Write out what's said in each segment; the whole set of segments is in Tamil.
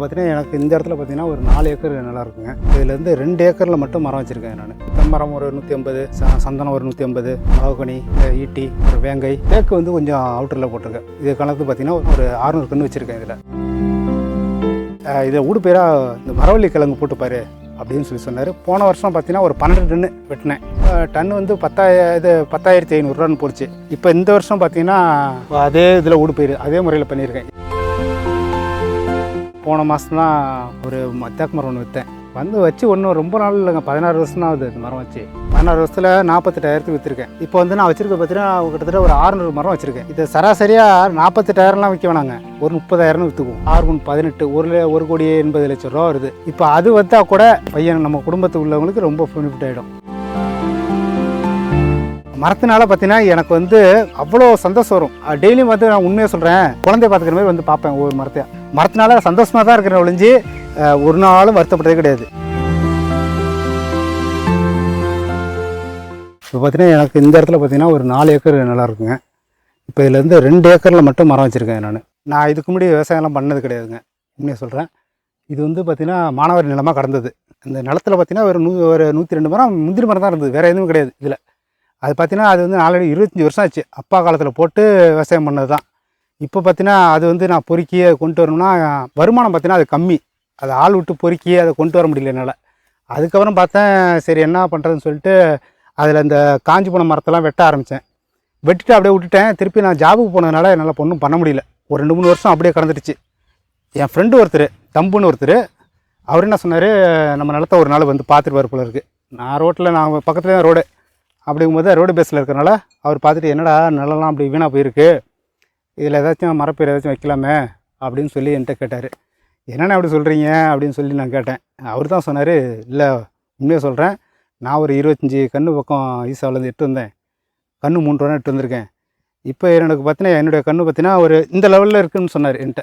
பார்த்தீங்கன்னா எனக்கு இந்த இடத்துல பார்த்தீங்கன்னா ஒரு நாலு ஏக்கர் நிலம் இருக்குங்க இதுலேருந்து ரெண்டு ஏக்கரில் மட்டும் மரம் வச்சுருக்கேன் நான். தெம்மரம் ஒரு நூற்றி ஐம்பது சந்தனம் ஒரு நூற்றி ஐம்பது மகோகனி ஈட்டி ஒரு வேங்கை. தேக்கு வந்து கொஞ்சம் அவுட்டரில் போட்டிருக்கேன். இது கணக்கு பார்த்தீங்கன்னா ஒரு அறுநூறு கன்று வச்சுருக்கேன் இதில். இதை ஊடு பேராக இந்த மரவள்ளி கிழங்கு போட்டு பாரு அப்படின்னு சொல்லி சொன்னார். போன வருஷம் பார்த்தீங்கன்னா ஒரு பன்னெண்டு டன்னு வெட்டினேன். டன் வந்து பத்தாய இது பத்தாயிரத்தி ஐநூறுரூவான்னு போச்சு. இப்போ இந்த வருஷம் பார்த்தீங்கன்னா அதே இதில் ஊடு பயிர் அதே முறையில் பண்ணியிருக்கேன். போன மாதம் தான் ஒரு தேக்கு மரம் ஒன்று விற்றேன் வந்து வச்சு ஒன்றும் ரொம்ப நாள் இல்லைங்க. பதினாறு வருஷம் தான் ஆகுது இந்த மரம் வச்சு. பதினாறு வருஷத்தில் நாற்பத்தெட்டாயிரத்துக்கு விற்றுருக்கேன் இப்போ வந்து நான் வச்சிருக்க பார்த்தீங்கன்னா கிட்டத்தட்ட ஒரு ஆறுநூறு மரம் வச்சுருக்கேன். இது சராசரியாக நாற்பத்தெட்டாயிரம்லாம் விற்க வேணாங்க. ஒரு முப்பதாயிரம்னு விற்றுக்குவோம் ஆறு மூணு பதினெட்டு ஒரு ஒரு கோடி எண்பது லட்சம் ரூபா வருது. இப்போ அது வைத்தா கூட பையன் நம்ம குடும்பத்துக்கு உள்ளவங்களுக்கு ரொம்ப பெனிஃபிட் ஆகிடும் மரத்தினால பார்த்தீங்கன்னா எனக்கு வந்து அவ்வளோ சந்தோஷம் வரும். டெய்லியும் வந்து நான் உண்மையாக சொல்கிறேன் குழந்தைய பார்த்துக்கிற மாதிரி வந்து பார்ப்பேன் ஒவ்வொரு மரத்தையும். மரத்தினால சந்தோஷமாக தான் இருக்கிறேன் ஒழிஞ்சு ஒரு நாளும் வருத்தப்பட்டதே கிடையாது. இப்போ பார்த்தீங்கன்னா எனக்கு இந்த இடத்துல பார்த்தீங்கன்னா ஒரு நாலு ஏக்கர் நிலம் இருக்குங்க. இப்போ இதுலேருந்து ரெண்டு ஏக்கரில் மட்டும் மரம் வச்சுருக்கேன் நான். நான் இதுக்கு முன்னாடி விவசாயம்லாம் பண்ணது கிடையாதுங்க. உண்மையாக சொல்கிறேன் இது வந்து பார்த்திங்கன்னா மாணவர் நிலமாக கடந்தது. இந்த நிலத்தில் பார்த்தீங்கன்னா ஒரு நூ ஒரு நூற்றி ரெண்டு மரம் முந்திரி மரம் தான் இருந்தது. வேறு எதுவும் கிடையாது இதில். அது பார்த்தீங்கன்னா அது வந்து நாலடி இருபத்தஞ்சி வருஷம் ஆச்சு. அப்பா காலத்தில் போட்டு விவசாயம் பண்ணது தான் இப்போ பார்த்தீங்கன்னா அது வந்து நான் பொறுக்கி அதை கொண்டு வரணும்னா வருமானம் பார்த்தீங்கன்னா அது கம்மி. அதை ஆள் விட்டு பொறுக்கி அதை கொண்டு வர முடியல என்னால். அதுக்கப்புறம் பார்த்தேன் சரி என்ன பண்ணுறதுன்னு சொல்லிட்டு அதில் இந்த காஞ்சி போன மரத்தெல்லாம் வெட்ட ஆரம்பித்தேன் வெட்டிட்டு அப்படியே விட்டுட்டேன். திருப்பி நான் ஜாபுக்கு போனதுனால என்னால் ஒன்றும் பண்ண முடியல. ஒரு ரெண்டு மூணு வருஷம் அப்படியே கடந்துடுச்சு. என் ஃப்ரெண்டு ஒருத்தர் தம்புன்னு ஒருத்தர் அவர் என்ன சொன்னார் நம்ம நிலத்த ஒரு நாள் வந்து பார்த்துட்டு வர போல இருக்குது நான் ரோட்டில் நான் பக்கத்துலேயே ரோடு. அப்படிங்கும்போது ரோடு பேஸில் இருக்கிறனால அவர் பார்த்துட்டு என்னடா நிலம்லாம் அப்படி வீணாக போயிருக்கு. இதில் ஏதாச்சும் மரப்பேர் ஏதாச்சும் வைக்கலாமே அப்படின்னு சொல்லி என்கிட்ட கேட்டார். என்னென்ன அப்படி சொல்கிறீங்க அப்படின்னு சொல்லி நான் கேட்டேன். அவர் தான் சொன்னார் இல்லை உண்மையாக சொல்கிறேன். நான் ஒரு இருபத்தஞ்சி கன்று பக்கம் ஈசாவிலேருந்து எட்டு வந்தேன். கன்று மூன்று ரூபா எட்டு வந்திருக்கேன். இப்போ எனக்கு பார்த்தீங்கன்னா என்னுடைய கன்று பார்த்தீங்கன்னா ஒரு இந்த லெவலில் இருக்குன்னு சொன்னார் என்கிட்ட.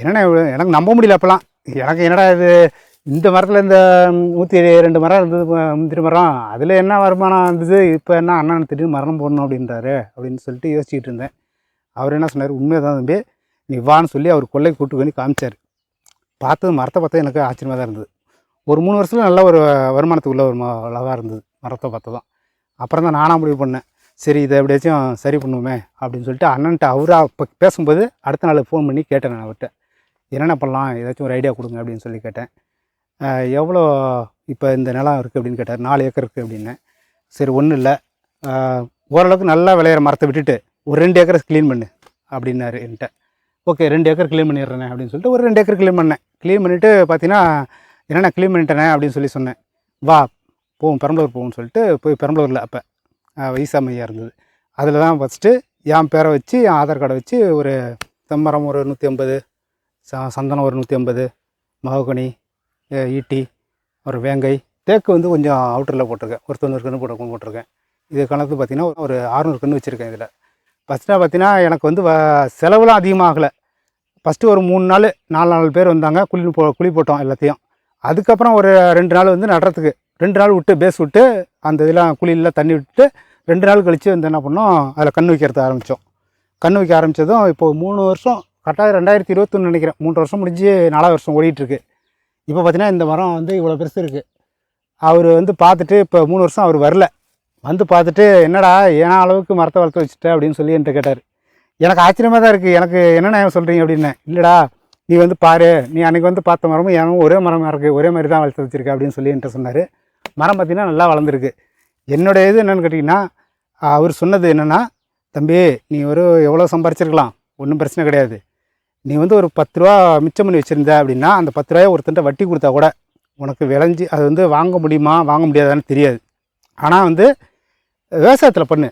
என்னென்ன எனக்கு நம்ப முடியல அப்போலாம். எனக்கு என்னடா இது? இந்த மரத்தில் இந்த நூற்றி ரெண்டு மரம் இருந்தது முந்திரி மரம். அதில் என்ன வருமானம் இருந்தது இப்போ என்ன அண்ணன் திடீர்னு மரணம் போடணும் அப்படின்றாரு. அப்படின்னு சொல்லிட்டு யோசிச்சுட்டு இருந்தேன். அவர் என்ன சொன்னார்? உண்மையை தான் தம்பி. நீ வான்னு சொல்லி அவர் கொள்ளை கூட்டு பண்ணி காமிச்சார். பார்த்தது மரத்தை பார்த்தா எனக்கு ஆச்சரியமாக தான் இருந்தது. ஒரு மூணு வருஷத்தில் நல்ல ஒரு வருமானத்துக்கு உள்ள ஒரு அளவாக இருந்தது மரத்தை பார்த்து தான் அப்புறம் தான் நானாக முடிவு பண்ணேன். சரி இதை எப்படியாச்சும் சரி பண்ணுவோமே அப்படின்னு சொல்லிட்டு அண்ணன்ட்ட அவராக இப்போ பேசும்போது அடுத்த நாள் ஃபோன் பண்ணி கேட்டேன் நான் அவர்கிட்ட. என்னென்ன பண்ணலாம்? ஏதாச்சும் ஒரு ஐடியா கொடுங்க அப்படின்னு சொல்லி கேட்டேன். எவ்வளோ இப்போ இந்த நிலம் இருக்குது அப்படின்னு கேட்டார். நாலு ஏக்கர் இருக்குது அப்படின்னு. சரி ஒன்றும் இல்லை. ஓரளவுக்கு நல்லா விளையிற மரத்தை விட்டுட்டு ஒரு ரெண்டு ஏக்கரை க்ளீன் பண்ணு அப்படின்னாரு என்கிட்ட. ஓகே ரெண்டு ஏக்கர் க்ளீன் பண்ணிடுறேன் அப்படின்னு சொல்லிட்டு ஒரு ரெண்டு ஏக்கர் க்ளீன் பண்ணேன். க்ளீன் பண்ணிவிட்டு பார்த்தீங்கன்னா என்னென்ன க்ளீன் பண்ணிட்டேனே அப்படின்னு சொல்லி சொன்னேன். வா போவோம் பெரம்பலூர் போவோம்னு சொல்லிட்டு போய் பெரம்பலூரில் அப்போ வயசாமையாக இருந்தது. அதில் தான் ஃபஸ்ட்டு என் பேரை வச்சு என் ஆதார் கார்டை வச்சு ஒரு செம்மரம் ஒரு நூற்றி ஐம்பது ச சந்தனம் ஒரு நூற்றி ஐம்பது மகோகனி ஈட்டி ஒரு வேங்கை தேக்கு வந்து கொஞ்சம் அவுட்டரில் போட்டிருக்கேன். ஒரு தொண்ணூறு கன்று போட்டு போட்டிருக்கேன். இது கணக்கு பார்த்தீங்கன்னா ஒரு அறுநூறு கன்று வச்சுருக்கேன் இதில். ஃபஸ்ட்டாக பார்த்தீங்கன்னா எனக்கு வந்து வ செலவுலாம் அதிகமாகலை. ஃபஸ்ட்டு ஒரு மூணு நாள் நாலு நாலு பேர் வந்தாங்க. குழி போ குழி போட்டோம் எல்லாத்தையும். அதுக்கப்புறம் ஒரு ரெண்டு நாள் வந்து நடுறதுக்கு. ரெண்டு நாள் விட்டு பேஸ் விட்டு அந்த இதெல்லாம் குழியெல்லாம் தண்ணி விட்டுட்டு ரெண்டு நாள் கழித்து வந்து என்ன பண்ணோம் அதில் கண் வைக்கிறது ஆரம்பித்தோம் கண் வைக்க ஆரம்பித்ததும் இப்போ மூணு வருஷம் கரெக்டாக ரெண்டாயிரத்தி இருபத்தொன்று நினைக்கிறேன். மூன்று வருஷம் முடிஞ்சு நாலாவது வருஷம் ஓடிட்டுருக்கு. இப்போ பார்த்தீங்கன்னா இந்த மரம் வந்து இவ்வளோ பெருசு இருக்குது அவர் வந்து பார்த்துட்டு இப்போ மூணு வருஷம் அவர் வரல. வந்து பார்த்துட்டு என்னடா ஏன்னா அளவுக்கு மரத்தை வளர்த்து வச்சுட்ட? அப்படின்னு சொல்லி என்கிட்ட கேட்டார். எனக்கு ஆச்சரியமாக தான் இருக்குது எனக்கு என்னென்ன சொல்கிறீங்க அப்படின்னேன் இல்லைடா நீ வந்து பாரு. நீ அன்றைக்கி வந்து பார்த்த மரமும் எனக்கும் ஒரே மரமாக இருக்குது ஒரே மாதிரி தான் வளர்த்து வச்சிருக்க. அப்படின்னு சொல்லி என்கிட்ட சொன்னார். மரம் பார்த்திங்கன்னா நல்லா வளர்ந்துருக்கு. என்னுடைய இது என்னென்னு கேட்டிங்கன்னா அவர் சொன்னது என்னென்னா தம்பி நீ ஒரு எவ்வளோ சம்பாரிச்சிருக்கலாம்? ஒன்றும் பிரச்சனை கிடையாது. நீ வந்து ஒரு பத்து ரூபா மிச்சம் பண்ணி வச்சுருந்த அப்படின்னா அந்த பத்து ரூபாயை ஒருத்தன்ட்ட வட்டி கொடுத்தா கூட உனக்கு விளைஞ்சி அது வந்து வாங்க முடியுமா? வாங்க முடியாதான்னு தெரியாது. ஆனால் வந்து விவசாயத்தில் பண்ணு.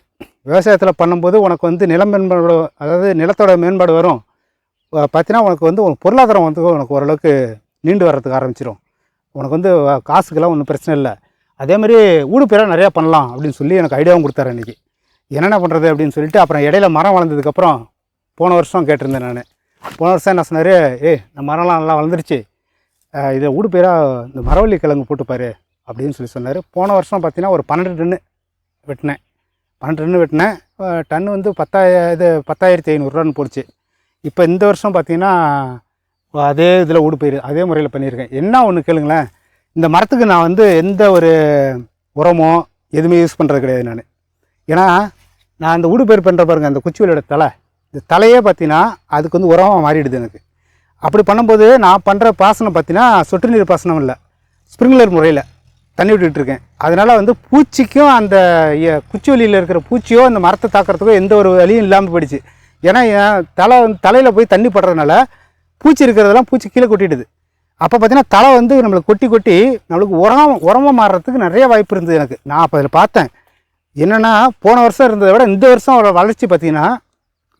விவசாயத்தில் பண்ணும்போது உனக்கு வந்து நிலம் மேம்பாடு அதாவது நிலத்தோட மேம்பாடு வரும். பார்த்தீங்கன்னா உனக்கு வந்து உனக்கு பொருளாதாரம் வந்து உனக்கு ஓரளவுக்கு நீண்டு வர்றதுக்கு ஆரம்பிச்சிடும் உனக்கு வந்து காசுக்கெல்லாம் ஒன்றும் பிரச்சனை இல்லை. அதேமாதிரி மாதிரி நிறையா பண்ணலாம் அப்படின்னு சொல்லி எனக்கு ஐடியாவும் கொடுத்தாரு அன்றைக்கி என்னென்ன பண்ணுறது அப்படின்னு சொல்லிட்டு அப்புறம் இடையில மரம் வளர்ந்ததுக்கப்புறம் போன வருஷம் கேட்டிருந்தேன் நான். போன வருஷம் என்ன சொன்னார்? ஏய் இந்த மரம்லாம் நல்லா வளர்ந்துருச்சு. இதை ஊடு இந்த மரவள்ளி கிழங்கு போட்டுப்பார் அப்படின்னு சொல்லி சொன்னார். போன வருஷம் பார்த்தீங்கன்னா ஒரு பன்னெண்டு டன்னு வெட்டினேன். பன்னெண்டு டன்னு வெட்டினேன் டன் வந்து பத்தாய இது பத்தாயிரத்தி ஐநூறுரூவான்னு போடுச்சு இப்போ இந்த வருஷம் பார்த்தீங்கன்னா அதே இதில் ஊடு பயிர் அதே முறையில் பண்ணியிருக்கேன். என்ன ஒன்று கேளுங்களேன். இந்த மரத்துக்கு நான் வந்து எந்த ஒரு உரமோ எதுவுமே யூஸ் பண்ணுறது கிடையாது நான். ஏன்னா நான் அந்த ஊடு பயிர் பண்ணுற பாருங்கள் அந்த குச்சிவெளியோட தலை. இந்த தலையே பார்த்தீங்கன்னா அதுக்கு வந்து உரமாக மாறிடுது எனக்கு. அப்படி பண்ணும்போது நான் பண்ணுற பாசனம் பார்த்தீங்கன்னா சொட்டு நீர் பாசனம் இல்லை. ஸ்ப்ரிங்க்லர் முறையில் தண்ணி விட்டுட்டு இருக்கேன். அதனால் வந்து பூச்சிக்கும் அந்த குச்சி வெளியில் இருக்கிற பூச்சியோ அந்த மரத்தை தாக்கிறதுக்கோ எந்த ஒரு வழியும் இல்லாமல் போயிடுச்சு. ஏன்னா என் தலை வந்து தலையில் போய் தண்ணி படுறதுனால பூச்சி இருக்கிறதெல்லாம் பூச்சி கீழே கொட்டிடுது. அப்போ பார்த்தீங்கன்னா தலை வந்து நம்மளுக்கு கொட்டி கொட்டி நம்மளுக்கு உரம் உரமாக மாறுறதுக்கு நிறைய வாய்ப்பு இருந்தது எனக்கு. நான் அப்போ அதில் பார்த்தேன். என்னென்னா போன வருஷம் இருந்ததை விட இந்த வருஷம் அவரோட வளர்ச்சி பார்த்தீங்கன்னா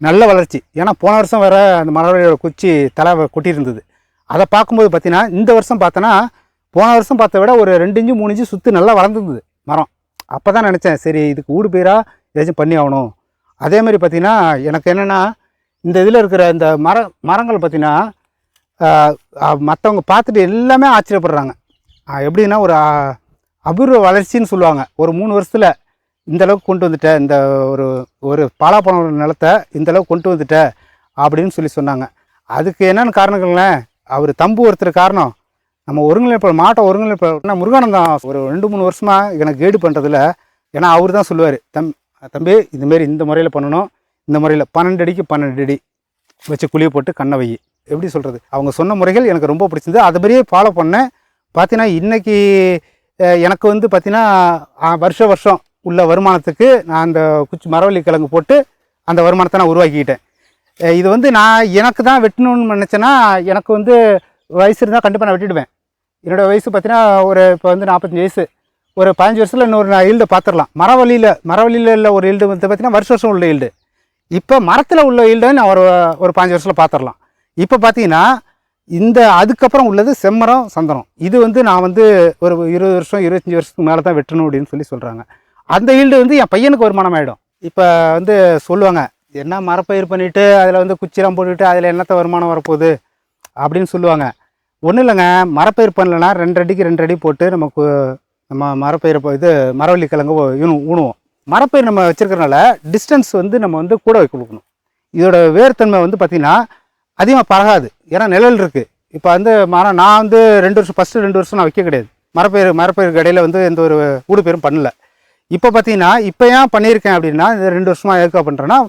நல்ல வளர்ச்சி. ஏன்னா போன வருஷம் வர அந்த மரவழியோட குச்சி தலை கொட்டியிருந்தது. அதை பார்க்கும்போது பார்த்திங்கன்னா இந்த வருஷம் பார்த்தோன்னா போன வருஷம் பார்த்த விட ஒரு ரெண்டு இஞ்சு மூணு இஞ்சு சுற்றி நல்லா வளர்ந்துருந்தது மரம். அப்போ தான் நினச்சேன் சரி இதுக்கு ஊடு பேராக ஏதாச்சும் பண்ணி ஆகணும் அதே மாதிரி எனக்கு என்னென்னா இந்த இதில் இருக்கிற இந்த மர மரங்கள் பார்த்தீங்கன்னா மற்றவங்க பார்த்துட்டு எல்லாமே ஆச்சரியப்படுறாங்க. எப்படின்னா ஒரு அபூர்வ வளர்ச்சின்னு சொல்லுவாங்க. ஒரு மூணு வருஷத்தில் இந்த அளவுக்கு கொண்டு வந்துட்டேன் இந்த ஒரு ஒரு பாலாப்பழம் நிலத்தை இந்த அளவுக்கு கொண்டு வந்துட்டேன் அப்படின்னு சொல்லி சொன்னாங்க. அதுக்கு என்னென்னு காரணங்கள்லேன் அவர் தம்பு ஒருத்தர் காரணம். நம்ம ஒருங்கிணைப்பு மாட்டை ஒருங்கிணைப்பு நான் முருகானந்தம் ஒரு ரெண்டு மூணு வருஷமாக எனக்கு கைடு பண்ணுறதில்ல ஏன்னா அவர் தான் சொல்லுவார் தம் தம்பி இதுமாரி இந்த முறையில் பண்ணணும். இந்த முறையில் பன்னெண்டு அடிக்கு பன்னெண்டு அடி வச்சு குழியை போட்டு கண்ணை வை. எப்படி சொல்கிறது அவங்க சொன்ன முறைகள் எனக்கு ரொம்ப பிடிச்சிருந்தது. அது மாதிரியே ஃபாலோ பண்ணேன். பார்த்தீங்கன்னா இன்றைக்கி எனக்கு வந்து பார்த்தீங்கன்னா வருஷ வருஷம் உள்ள வருமானத்துக்கு நான் அந்த குச்சி மரவள்ளி கிழங்கு போட்டு அந்த வருமானத்தை நான் உருவாக்கிக்கிட்டேன். இது வந்து நான் எனக்கு தான் வெட்டணும்னு நினச்சேன்னா எனக்கு வந்து வயசு இருந்தால் கண்டிப்பாக நான் வெட்டிடுவேன். என்னோடய வயசு பார்த்தீங்கன்னா ஒரு இப்போ வந்து நாற்பத்தஞ்சு வயசு. ஒரு பதினஞ்சு வருஷத்தில் இன்னொரு நான் ஈல்டை பார்த்துடலாம் மரவழியில் மரவழியில் உள்ள ஒரு ஈல்டு வந்து பார்த்தீங்கன்னா வருஷ வருஷம் உள்ள ஈல்டு. இப்போ மரத்தில் உள்ள ஈல்டை நான் ஒரு ஒரு பாஞ்சு வருஷத்தில் பார்த்துடலாம் இப்போ பார்த்தீங்கன்னா இந்த அதுக்கப்புறம் உள்ளது செம்மரம் சந்தனம். இது வந்து நான் வந்து ஒரு இருபது வருஷம் இருபத்தஞ்சி வருஷத்துக்கு மேலே தான் வெட்டணும் அப்படின்னு சொல்லி சொல்கிறாங்க அந்த ஈல்டு வந்து என் பையனுக்கு வருமானம் ஆகிடும் இப்போ வந்து சொல்லுவாங்க என்ன மரப்பயிர் பண்ணிவிட்டு அதில் வந்து குச்சிலாம் போட்டுட்டு அதில் என்னத்த வருமானம் வரப்போகுது? அப்படின்னு சொல்லுவாங்க. ஒன்றும் இல்லைங்க மரப்பயிர் பண்ணலன்னா ரெண்டு அடிக்கு ரெண்டு அடி போட்டு நமக்கு நம்ம மரப்பயிர் இது மரவள்ளி கிழங்கு ஊணுவோம் மரப்பயிர் நம்ம வச்சுருக்கறனால டிஸ்டன்ஸ் வந்து நம்ம வந்து கூட வைக்க கொடுக்கணும். இதோட வேர்த்தன்மை வந்து பார்த்திங்கன்னா அதிகமாக பரகாது. ஏன்னா நிழல் இருக்குது இப்போ வந்து மரம் நான் வந்து ரெண்டு வருஷம் ஃபஸ்ட்டு ரெண்டு வருஷம் நான் வைக்க கிடையாது. மரப்பயிர் மரப்பயிர் கடையில் வந்து எந்த ஒரு ஊடு பண்ணலை. பண்ணல இப்போ பார்த்தீங்கன்னா இப்போ ஏன் பண்ணியிருக்கேன் அப்படின்னா இந்த ரெண்டு வருஷமாக ஏற்கா பண்ணுறேன்னா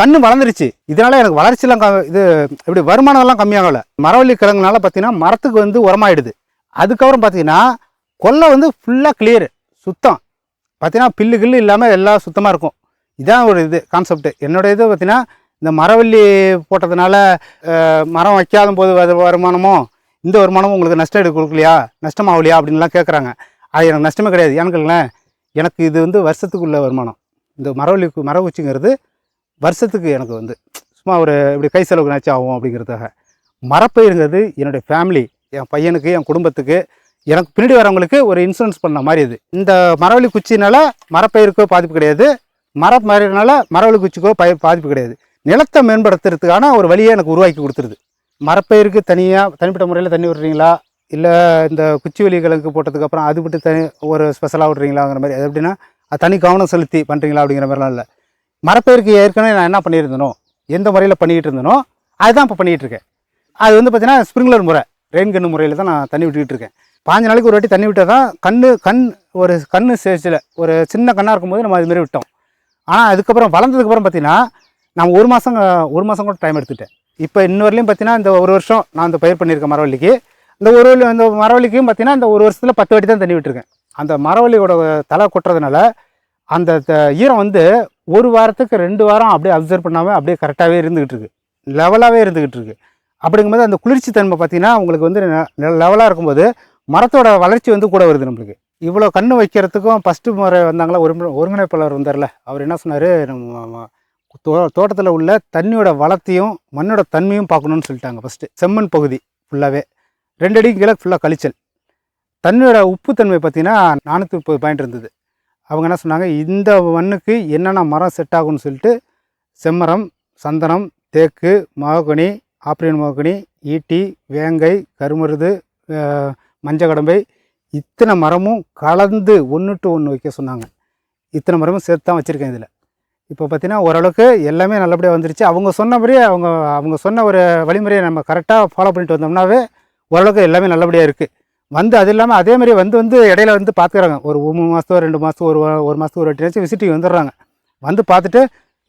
கண்ணு வளர்ந்துருச்சு. இதனால எனக்கு வளர்ச்சியெல்லாம் க- இது எப்படி வருமானம்லாம் கம்மியாகலை. மரவள்ளி கிழங்குனால பார்த்தீங்கன்னா மரத்துக்கு வந்து உரமாயிடுது. அதுக்கப்புறம் பார்த்தீங்கன்னா கொல்லை வந்து ஃபுல்லாக கிளியர் சுத்தம். பார்த்தீங்கன்னா பில்லு கில்லு இல்லாமல் எல்லாம் சுத்தமாக இருக்கும். இதான் ஒரு இது கான்செப்ட் என்னோட இது பார்த்தீங்கன்னா இந்த மரவள்ளி போட்டதுனால மரம் வைக்காத போது வருமானமோ இந்த வருமானமும் உங்களுக்கு நஷ்டம் எடுக்க கொடுக்கலையா நஷ்டமாகலையா அப்படின்லாம் கேட்குறாங்க அது எனக்கு நஷ்டமே கிடையாது. ஏன்னு எனக்கு இது வந்து வருஷத்துக்குள்ள வருமானம். இந்த மரவள்ளி கு- மர வருஷத்துக்கு எனக்கு வந்து சும்மா ஒரு இப்படி கை செலவுக்கு ஆகும் அப்படிங்கிறதுக்காக மரப்பயிருங்கிறது என்னுடைய ஃபேமிலி என் பையனுக்கு என் குடும்பத்துக்கு எனக்கு பின்னாடி வரவங்களுக்கு ஒரு இன்சூரன்ஸ் பண்ண மாதிரி இது இந்த மரவள்ளி குச்சினால மரப்பயிருக்கோ பாதிப்பு கிடையாது. மரப்பயிர்னால மரவள்ளி குச்சிக்கோ பய பாதிப்பு கிடையாது. நிலத்தை மேம்படுத்துறதுக்கான ஒரு வழியை எனக்கு உருவாக்கி கொடுத்துருது. மரப்பயிருக்கு தனியாக தனிப்பட்ட முறையில் தண்ணி விடுறீங்களா? இல்லை இந்த குச்சி வெளி கிழங்கு போட்டதுக்கப்புறம் அது விட்டு தனி ஒரு ஸ்பெஷலாக விடுறீங்களாங்கிற மாதிரி அது எப்படின்னா அது தனி கவனம் செலுத்தி பண்ணுறீங்களா அப்படிங்கிற மாதிரிலாம் இல்லை. மரப்பயிருக்கு ஏற்கனவே நான் என்ன பண்ணியிருந்தனோ எந்த முறையில் பண்ணிக்கிட்டு இருந்தனோ அதுதான் இப்போ பண்ணிகிட்டு இருக்கேன் அது வந்து பார்த்தீங்கன்னா ஸ்ப்ரிங்லர் முறை ரெயின் கன்று முறையில் தான் நான் தண்ணி விட்டுக்கிட்டு இருக்கேன். பாஞ்சு நாளைக்கு ஒரு வாட்டி தண்ணி விட்டால் தான் கண்ணு கண் ஒரு கண் ஸ்டேஜில் ஒரு சின்ன கண்ணாக இருக்கும்போது நம்ம அதுமாரி மாதிரி விட்டோம். ஆனால் அதுக்கப்புறம் வளர்ந்ததுக்கப்புறம் பார்த்திங்கன்னா நான் ஒரு மாதம் ஒரு மாதம் கூட டைம் எடுத்துட்டேன். இப்போ இன்ன வரையிலையும் பார்த்தீங்கன்னா இந்த ஒரு வருஷம் நான் இந்த பயிர் பண்ணியிருக்கேன் மரவள்ளிக்கு இந்த ஒரு வழி- இந்த மரவள்ளிக்கும் பார்த்தீங்கன்னா இந்த ஒரு வருஷத்தில் பத்து வாட்டி தான் தண்ணி விட்டுருக்கேன். அந்த மரவள்ளியோட தலை கொட்டுறதுனால அந்த த- ஈரம் வந்து ஒரு வாரத்துக்கு ரெண்டு வாரம் அப்படியே அப்சர்வ் பண்ணாமல் அப்படியே கரெக்டாகவே இருந்துக்கிட்டு இருக்கு. லெவலாகவே இருந்துக்கிட்டு இருக்கு. அப்படிங்கும்போது அந்த குளிர்ச்சி தன்மை பார்த்தீங்கன்னா உங்களுக்கு வந்து லெவலாக இருக்கும்போது மரத்தோட வளர்ச்சி வந்து கூட வருது நம்மளுக்கு. இவ்வளோ கண்ணு வைக்கிறதுக்கும் ஃபஸ்ட்டு முறை வந்தாங்களா ஒரு ஒருங்கிணைப்பாளர் வந்தார்ல அவர் என்ன சொன்னார் நம்ம தோ தோட்டத்தில் உள்ள தண்ணியோட வளத்தையும் மண்ணோட தன்மையும் பார்க்கணும்னு சொல்லிட்டாங்க ஃபஸ்ட்டு செம்மண் பகுதி ஃபுல்லாகவே ரெண்டு அடிக்கு கீழே ஃபுல்லாக கழிச்சல். தண்ணியோட உப்புத்தன்மை பார்த்தீங்கன்னா நானூற்றி முப்பது பாயிண்ட் இருந்தது. அவங்க என்ன சொன்னாங்க இந்த மண்ணுக்கு என்னென்ன மரம் செட் ஆகும்னு சொல்லிட்டு செம்மரம் சந்தனம் தேக்கு மகோகனி ஆப்ரியன் மகோகனி ஈட்டி வேங்கை கருமருது மஞ்சக்கடம்பை இத்தனை மரமும் கலந்து ஒன்று டு ஒன்று வைக்க சொன்னாங்க. இத்தனை மரமும் சேர்த்து தான் வச்சுருக்கேன் இதில். இப்போ பார்த்தீங்கன்னா ஓரளவுக்கு எல்லாமே நல்லபடியாக வந்துருச்சு. அவங்க சொன்னபடியே அவங்க அவங்க சொன்ன ஒரு வழிமுறையை நம்ம கரெக்டாக ஃபாலோ பண்ணிட்டு வந்தோம்னாவே ஓரளவுக்கு எல்லாமே நல்லபடியாக இருக்குது வந்து அது இல்லாமல் அதே மாதிரி வந்து வந்து இடையில வந்து பார்த்துக்கிறாங்க ஒரு மூணு மாதத்தோ ரெண்டு மாதத்துக்கு ஒரு ஒரு மாதத்துக்கு ஒரு வாட்டியாச்சும் விசிட்டிங் வந்துடுறாங்க. வந்து பார்த்துட்டு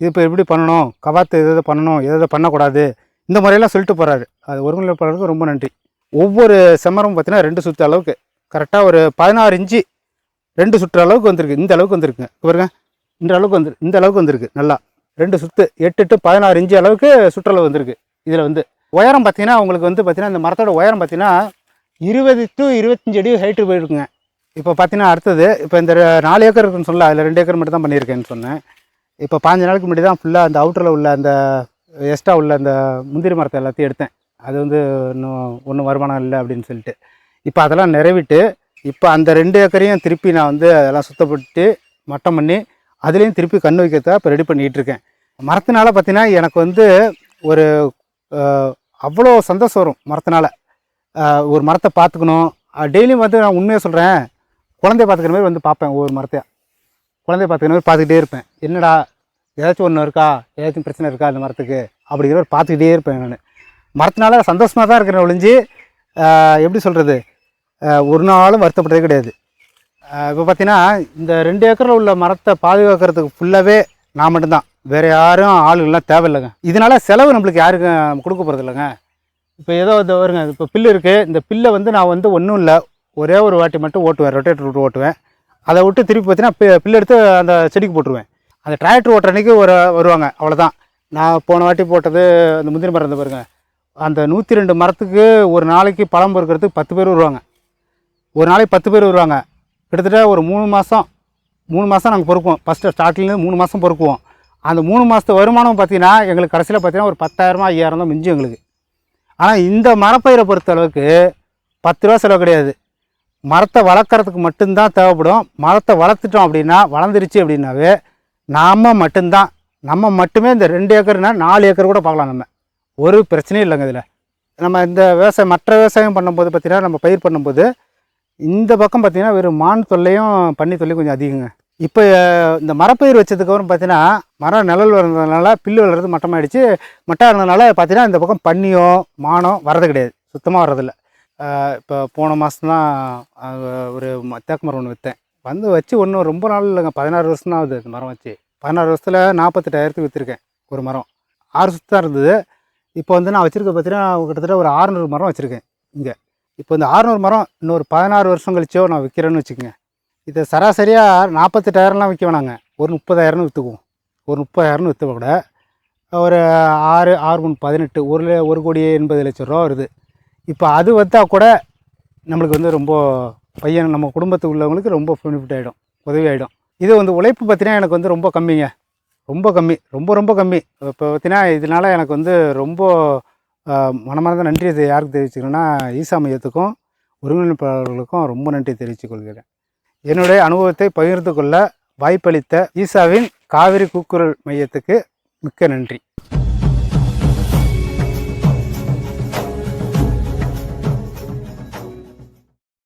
இது இப்போ எப்படி பண்ணணும் கவாத்து எது பண்ணணும் எதை பண்ணக்கூடாது இந்த முறையெல்லாம் சொல்லிட்டு போகிறாரு அது ஒருங்கிணைப்பாளருக்கு ரொம்ப நன்றி. ஒவ்வொரு செம்மரம் பார்த்தீங்கன்னா ரெண்டு சுற்று அளவுக்கு. கரெக்டாக ஒரு பதினாறு இன்ச்சு ரெண்டு சுற்று அளவுக்கு வந்திருக்கு. இந்த அளவுக்கு வந்திருக்குங்க பாருங்க. இந்த அளவுக்கு வந்து இந்த அளவுக்கு வந்திருக்கு. நல்லா. ரெண்டு சுற்று எட்டு டு பதினாறு இன்ச்சு அளவுக்கு சுற்றளவு வந்திருக்கு. இதில் வந்து. உயரம் பார்த்தீங்கன்னா உங்களுக்கு வந்து பார்த்தீங்கன்னா இந்த மரத்தோட உயரம் பார்த்தீங்கன்னா இருபது டு இருபத்தஞ்சு அடி ஹைட்டு போயிருக்குங்க. இப்போ பார்த்தீங்கன்னா அடுத்தது இப்போ இந்த நாலு ஏக்கர் இருக்குன்னு சொல்லல அதில் ரெண்டு ஏக்கர் மட்டும் தான் பண்ணியிருக்கேன்னு சொன்னேன். இப்போ பாஞ்சு நாளுக்கு முன்னாடி தான் ஃபுல்லாக அந்த அவுட்டரில் உள்ள அந்த எக்ஸ்ட்ரா உள்ள அந்த முந்திரி மரத்தை எல்லாத்தையும் எடுத்தேன். அது வந்து இன்னும் ஒன்றும் வருமானம் இல்லை அப்படின்னு சொல்லிட்டு. இப்போ அதெல்லாம் நிறைவிட்டு இப்போ அந்த ரெண்டு ஏக்கரையும் திருப்பி நான் வந்து அதெல்லாம் சுத்தப்பட்டு மட்டம் பண்ணி அதுலேயும் திருப்பி கண் வைக்கிறதா இப்போ ரெடி பண்ணிகிட்டு இருக்கேன் மரத்தினால பார்த்தீங்கன்னா எனக்கு வந்து ஒரு அவ்வளோ சந்தோஷம் வரும் மரத்தினால. ஒரு மரத்தை பார்த்துக்கணும். டெய்லியும் வந்து நான் உண்மையாக சொல்கிறேன் குழந்தைய பார்த்துக்கிற மாதிரி வந்து பார்ப்பேன் ஒவ்வொரு மரத்தையா குழந்தைய பார்த்துக்கிற மாதிரி பார்த்துக்கிட்டே இருப்பேன். என்னடா ஏதாச்சும் ஒன்று இருக்கா? ஏதாச்சும் பிரச்சனை இருக்கா அந்த மரத்துக்கு? அப்படிங்கிற மாதிரி பார்த்துக்கிட்டே இருப்பேன் நான். மரத்தினால சந்தோஷமாக தான் இருக்கிறேன் ஒழிஞ்சு எப்படி சொல்கிறது ஒரு நாளும் வருத்தப்பட்டதே கிடையாது. இப்போ பார்த்தீங்கன்னா இந்த ரெண்டு ஏக்கரில் உள்ள மரத்தை பாதுகாக்கிறதுக்கு ஃபுல்லாகவே நான் மட்டும்தான். வேறு யாரும் ஆளுங்கள்லாம் தேவையில்லைங்க. இதனால செலவு நம்மளுக்கு யாருக்கும் கொடுக்க போகிறது இல்லைங்க இப்போ ஏதோ இது வருங்க இப்போ பில்லு இருக்குது இந்த பில்லை வந்து நான் வந்து ஒன்றும் இல்லை. ஒரே ஒரு வாட்டி மட்டும் ஓட்டுவேன் ரொட்டேட்டர் விட்டு ஓட்டுவேன். அதை விட்டு திருப்பி பார்த்தீங்கன்னா பி- பில்லு எடுத்து அந்த செடிக்கு போட்டுருவேன். அந்த டிராக்டர் ஓட்டுற அன்னைக்கு ஒரு வருவாங்க அவ்வளோதான் நான் போன வாட்டி போட்டது அந்த முந்திரி மரம் இருந்த பாருங்க. அந்த நூற்றி ரெண்டு மரத்துக்கு ஒரு நாளைக்கு பழம் பொறுக்கிறதுக்கு பத்து பேர் வருவாங்க. ஒரு நாளைக்கு பத்து பேர் வருவாங்க. கிட்டத்தட்ட ஒரு மூணு மாதம் மூணு மாதம் நாங்கள் பொறுக்குவோம். ஃபஸ்ட்டு ஸ்டார்டிங்லேருந்து மூணு மாதம் பொறுக்குவோம். அந்த மூணு மாதத்து வருமானம் பார்த்தீங்கன்னா எங்களுக்கு கடைசியில் பார்த்தீங்கன்னா ஒரு பத்தாயிரமா ஐயாயிரம் தான் மிஞ்சும் எங்களுக்கு. ஆனால் இந்த மரப்பயிரை பொறுத்த அளவுக்கு பத்து ரூபா செலவு கிடையாது. மரத்தை வளர்க்குறதுக்கு மட்டும்தான் தேவைப்படும். மரத்தை வளர்த்துட்டோம் அப்படின்னா வளர்ந்துருச்சு அப்படின்னாவே நாம் மட்டும்தான். நம்ம மட்டுமே இந்த ரெண்டு ஏக்கர்னா நாலு ஏக்கர் கூட பார்க்கலாம் நம்ம. ஒரு பிரச்சனையும் இல்லைங்க இதில். நம்ம இந்த விவசாயம் மற்ற விவசாயம் பண்ணும்போது பார்த்தீங்கன்னா நம்ம பயிர் பண்ணும்போது இந்த பக்கம் பார்த்தீங்கன்னா வெறும் மான் தொல்லையும் பண்ணி தொல்லையும் கொஞ்சம் அதிகங்க. இப்போ இந்த மரப்பயிர் வச்சதுக்கப்புறம் பார்த்தீங்கன்னா மரம் நிழல் வளர்ந்ததுனால பில்லு வளர்றது மட்டமாயிடுச்சு. மட்டாக இருந்ததுனால பார்த்தீங்கன்னா இந்த பக்கம் பன்னியோ மானோ வர்றது கிடையாது. சுத்தமாக வர்றதில்ல. இப்போ போன மாதம் தான் ஒரு தேக்கு மரம் ஒன்று விற்றேன் வந்து வச்சு ஒன்றும் ரொம்ப நாள் இல்லைங்க. பதினாறு வருஷம் தான் ஆகுது இந்த மரம் வச்சு. பதினாறு வருஷத்தில் நாற்பத்தெட்டாயிரத்துக்கு விற்றுருக்கேன் ஒரு மரம். ஆறு சுத்து தான் இருந்தது. இப்போ வந்து நான் வச்சுருக்க பார்த்தீங்கன்னா கிட்டத்தட்ட ஒரு ஆறுநூறு மரம் வச்சுருக்கேன் இங்கே. இப்போ இந்த ஆறுநூறு மரம் இன்னொரு பதினாறு வருஷம் கழிச்சோ நான் விற்கிறேன்னு வச்சுக்கோங்க. இதை சராசரியாக நாற்பத்தெட்டாயிரம்லாம் விற்க வேணாங்க. ஒரு முப்பதாயிரம்னு விற்றுக்குவோம் ஒரு முப்பதாயிரம்னு விற்ற கூட ஒரு ஆறு ஆறு மூணு பதினெட்டு ஒரு ஒரு கோடி எண்பது லட்சம் ரூபா வருது. இப்போ அது வந்தால் கூட நம்மளுக்கு வந்து ரொம்ப பையன் நம்ம குடும்பத்துக்கு உள்ளவங்களுக்கு ரொம்ப பெனிஃபிட் ஆகிடும் உதவி ஆகிடும் இது வந்து உழைப்பு பார்த்தீங்கன்னா எனக்கு வந்து ரொம்ப கம்மிங்க. ரொம்ப கம்மி ரொம்ப ரொம்ப கம்மி. இப்போ பார்த்தீங்கன்னா இதனால் எனக்கு வந்து ரொம்ப மனமார்ந்த நன்றியை யாருக்கு தெரிவிச்சுக்கிறேன்னா ஈசா மையத்துக்கும் ஒருங்கிணைப்பாளர்களுக்கும் ரொம்ப நன்றி தெரிவித்துக் கொள்கிறேன் என்னுடைய அனுபவத்தை பகிர்ந்து கொள்ள வாய்ப்பளித்த ஈசாவின் காவிரி கூக்குரல் மையத்துக்கு மிக்க நன்றி.